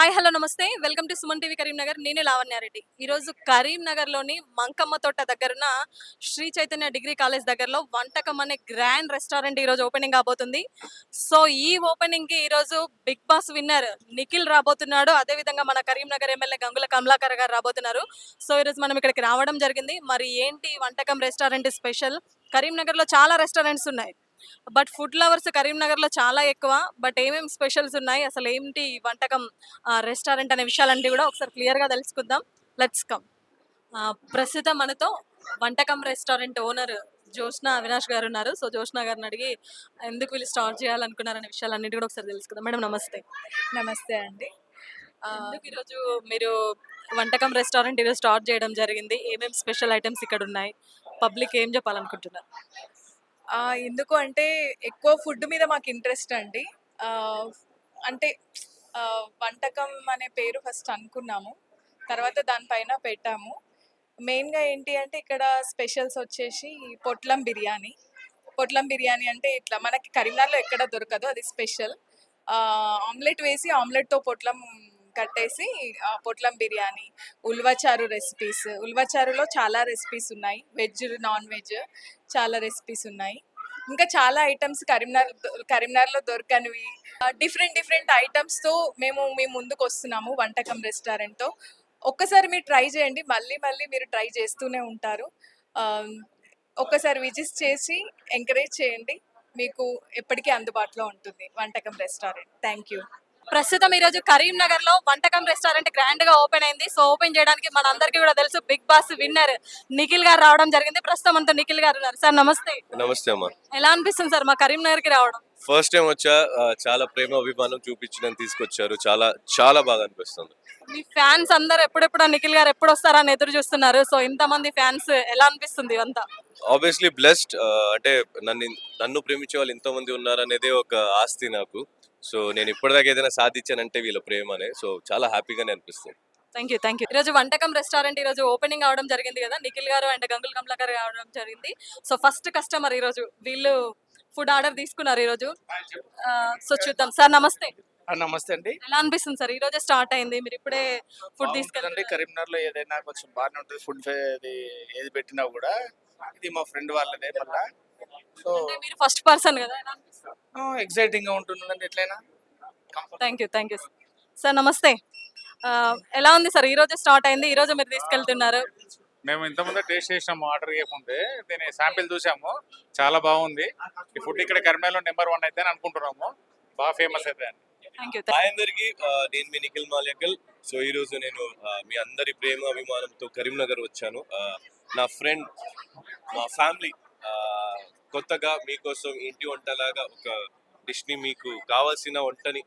Hi hello namaste. Welcome to Suman TV Karimnagar. నేను లావణ్యారెడ్డి. ఈరోజు కరీంనగర్లోని మంకమ్మ తోట దగ్గరున్న శ్రీ చైతన్య డిగ్రీ కాలేజ్ దగ్గరలో వంటకం అనే గ్రాండ్ రెస్టారెంట్ ఈరోజు ఓపెనింగ్ కాబోతుంది. సో ఈ ఓపెనింగ్కి ఈరోజు బిగ్ బాస్ విన్నర్ నిఖిల్ రాబోతున్నాడు. అదేవిధంగా మన కరీంనగర్ ఎమ్మెల్యే గంగుల కమలాకర్ గారు రాబోతున్నారు. సో ఈరోజు మనం ఇక్కడికి రావడం జరిగింది. మరి ఏంటి వంటకం రెస్టారెంట్ స్పెషల్? కరీంనగర్లో చాలా రెస్టారెంట్స్ ఉన్నాయి. బట్ ఫుడ్ లవర్స్ కరీంనగర్లో చాలా ఎక్కువ. బట్ ఏమేమి స్పెషల్స్ ఉన్నాయి? అసలు ఏంటి వంటకం రెస్టారెంట్ అనే విషయాలన్నీ కూడా ఒకసారి క్లియర్గా తెలుసుకుందాం. Let's come. ప్రస్తుతం మనతో వంటకం రెస్టారెంట్ ఓనర్ జోష్న అవినాష్ గారు ఉన్నారు. సో జోష్న గారిని అడిగి ఎందుకు వీళ్ళు స్టార్ట్ చేయాలనుకున్నారనే విషయాలన్నిటి కూడా ఒకసారి తెలుసుకుందాం. మేడం నమస్తే. నమస్తే అండి. ఈరోజు మీరు వంటకం రెస్టారెంట్ ఈరోజు స్టార్ట్ చేయడం జరిగింది? ఏమేమి స్పెషల్ ఐటమ్స్ ఇక్కడ ఉన్నాయి పబ్లిక్ ఏం చెప్పాలనుకుంటున్నారు? ఎందుకు అంటే ఎక్కువ ఫుడ్ మీద మాకు ఇంట్రెస్ట్ అండి. అంటే వంటకం అనే పేరు ఫస్ట్ అనుకున్నాము. తర్వాత దానిపైన పెట్టాము. మెయిన్గా ఏంటి అంటే ఇక్కడ స్పెషల్స్ వచ్చేసి పొట్లం బిర్యానీ. పొట్లం బిర్యానీ అంటే ఇట్లా మనకి కరీంనగర్లో ఎక్కడ దొరకదు అది స్పెషల్. ఆమ్లెట్ వేసి ఆమ్లెట్తో పొట్లం కట్టేసి పొట్లం బిర్యానీ ఉల్వచారు రెసిపీస్ ఉల్వచారులో చాలా రెసిపీస్ ఉన్నాయి. వెజ్ నాన్ వెజ్ చాలా రెసిపీస్ ఉన్నాయి. ఇంకా చాలా ఐటమ్స్ కరీంనగర్ కరీంనగర్లో దొరకనివి. డిఫరెంట్ డిఫరెంట్ ఐటమ్స్తో మేము మీ ముందుకు వస్తున్నాము వంటకం రెస్టారెంట్తో ఒక్కసారి మీరు ట్రై చేయండి. మళ్ళీ మళ్ళీ మీరు ట్రై చేస్తూనే ఉంటారు. ఒక్కసారి విజిట్ చేసి ఎంకరేజ్ చేయండి. మీకు ఎప్పటికీ అందుబాటులో ఉంటుంది వంటకం రెస్టారెంట్ థ్యాంక్ యూ ప్రస్తుతం ఈ రోజు కరీంనగర్లో వంటకం రెస్టారెంట్ గ్రాండ్గా ఓపెన్ అయింది. సో ఓపెన్ చేయడానికి మన అందరికీ కూడా తెలుసు బిగ్ బాస్ విన్నర్ నిఖిల్ గారు రావడం జరిగింది. ప్రస్తుతం అంతా నిఖిల్ గారు ఉన్నారు. సార్ నమస్తే. నమస్తే అమ్మా. ఎలా అనిపిస్తుంది సార్ మా కరీంనగర్కి రావడం? ఫస్ట్ టైం వచ్చా చాలా ప్రేమ అభిమానం చూపించడం తీసుకొచ్చారు. చాలా చాలా బాగా అనిపిస్తుంది. మీ ఫ్యాన్స్ అందరు ఎప్పుడెప్పుడు నిఖిల్ గారు ఎప్పుడు వస్తారా అని ఎదురు చూస్తున్నారు? సో ఇంతమంది ఫ్యాన్స్ ఎలా అనిపిస్తుంది ఇదంతా ఆబ్వియస్లీ బ్లెస్డ్ అంటే నన్ను నన్ను ప్రేమించే వాళ్ళు ఇంతమంది ఉన్నారనేదే ఒక ఆస్తి నాకు. సో నేను ఇప్పటిదాకా ఏదైనా సాధించానంటే వీళ్ళ ప్రేమనే. సో చాలా హ్యాపీగానే అనిపిస్తుంది. థ్యాంక్ యూ థ్యాంక్ యూ ఈరోజు వంటకం రెస్టారెంట్ ఈరోజు ఓపెనింగ్ అవడం జరిగింది కదా? నిఖిల్ గారు అండ్ గంగుల్ కమలా గారు అవడం జరిగింది. సో ఫస్ట్ కస్టమర్ ఈరోజు వీళ్ళు ఫుడ్ ఆర్డర్ తీసుకున్నారు ఈరోజు. సో చూద్దాం. సార్ నమస్తే. నమస్తే అండి. ఎలా అనిపిస్తుంది సార్? ఈ రోజే స్టార్ట్ అయింది. మీరు ఇప్పుడే ఫుడ్ తీసుకెళ్ళండి కరీంనగర్లో ఏదైనా కొంచెం బాగానే ఉంటుంది ఫుడ్ ఇది ఏది పెట్టినా కూడా. ఇది మా ఫ్రెండ్ వాళ్ళదే మళ్ళా. సో మీరు ఫస్ట్ పర్సన్ కదా ఎక్సైటింగ్గా ఉంటుందండి ఎట్లయినా. Thank you thank you sir namaste. ఆ, ఎలా ఉంది సార్? ఈ రోజే స్టార్ట్ అయింది ఈ రోజు మీరు తీసుకెళ్తున్నారు. మేము ఇంతకుముందు టేస్ట్ చేసినాము ఆర్డర్ చేయకుంటే. దీని శాంపిల్ చూసాము చాలా బాగుంది. ఫుడ్ ఇక్కడ కరీంనగర్లో నెంబర్ వన్ అయితే అని అనుకుంటున్నాము. బాగా ఫేమస్ అయితే హాయ్ అందరికి నేను మీ నిఖిల్ మాలేకల్ సో ఈ రోజు నేను మీ అందరి ప్రేమ అభిమానంతో కరీంనగర్ వచ్చాను. నా ఫ్రెండ్ మా ఫ్యామిలీ కొత్తగా మీకోసం ఇంటి వంటలాగా ఒక డిష్ని మీకు కావాల్సిన వంటని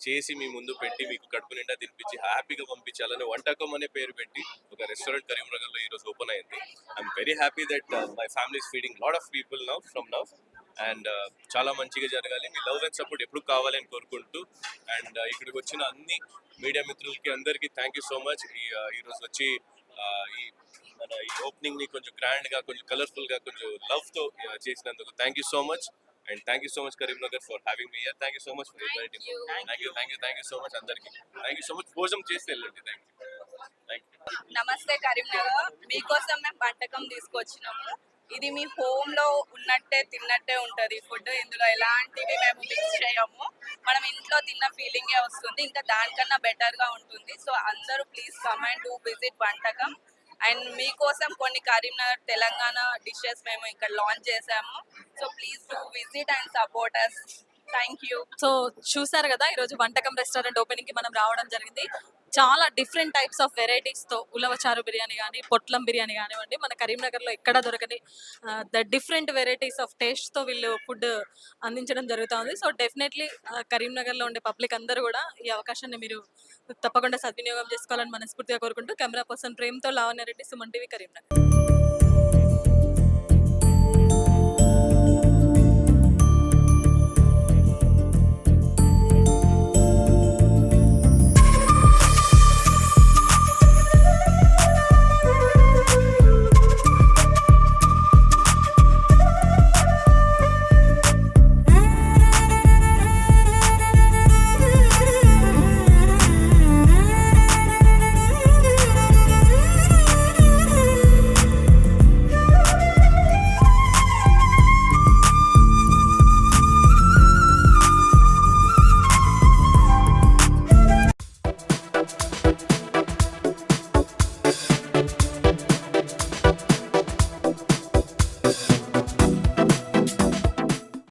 చేసి మీ ముందు పెట్టి మీకు కడుపు నిండా తినిపించి హ్యాపీగా పంపించాలని వంటకం అనే పేరు పెట్టి ఒక రెస్టారెంట్ కరీంనగర్లో ఈరోజు ఓపెన్ అయింది. I'm very happy that my family feeding lot of people now from now and చాలా మంచిగా జరగాలి. మీ లవ్ అండ్ సపోర్ట్ ఎప్పుడు కావాలని కోరుకుంటూ అండ్ ఇక్కడికి వచ్చిన అన్ని మీడియా మిత్రులకి అందరికీ థ్యాంక్ యూ సో మచ్ ఈ uh, ఈ రోజు వచ్చి ఈ మన ఈ ఓపెనింగ్ని కొంచెం గ్రాండ్గా కొంచెం కలర్ఫుల్గా కొంచెం లవ్తో uh, చేసినందుకు thank you so much and thank you so much Karimnagar for having me thank you so much for inviting thank you thank you thank you so much అందరికి. థ్యాంక్ యూ సో మచ్ భోజనం చేసి వెళ్ళండి. Thank you నమస్తే కరీంనగర్. మీకోసం మేము వంటకం తీసుకొచ్చినాము. ఇది మీ హోమ్లో ఉన్నట్టే తిన్నట్టే ఉంటది ఫుడ్. ఇందులో ఎలాంటివి మేము మిక్స్ చేయము. మనం ఇంట్లో తిన్న ఫీలింగే వస్తుంది. ఇంకా దానికన్నా బెటర్గా ఉంటుంది. సో అందరూ please come and to visit Vantakam. And మీకోసం కొన్ని కరీంనగర్ తెలంగాణ డిషెస్ మేము ఇక్కడ లాంచ్ చేసాము. So please to visit and support us thank you so చూసారు కదా ఈరోజు వంటకం రెస్టారెంట్ ఓపెనింగ్కి మనం రావడం జరిగింది. చాలా డిఫరెంట్ టైప్స్ ఆఫ్ వెరైటీస్తో ఉలవచారు బిర్యానీ కానీ పొట్లం బిర్యానీ కానివ్వండి మన కరీంనగర్లో ఎక్కడ దొరకని ద డిఫరెంట్ వెరైటీస్ ఆఫ్ టేస్ట్తో వీళ్ళు ఫుడ్ అందించడం జరుగుతుంది. సో డెఫినెట్లీ కరీంనగర్లో ఉండే పబ్లిక్ అందరూ కూడా ఈ అవకాశాన్ని మీరు తప్పకుండా సద్వినియోగం చేసుకోవాలని మనస్ఫూర్తిగా కోరుకుంటూ కెమెరా పర్సన్ ప్రేమ్తో తో రెడ్డి సుమన్ టీవీ కరీంనగర్.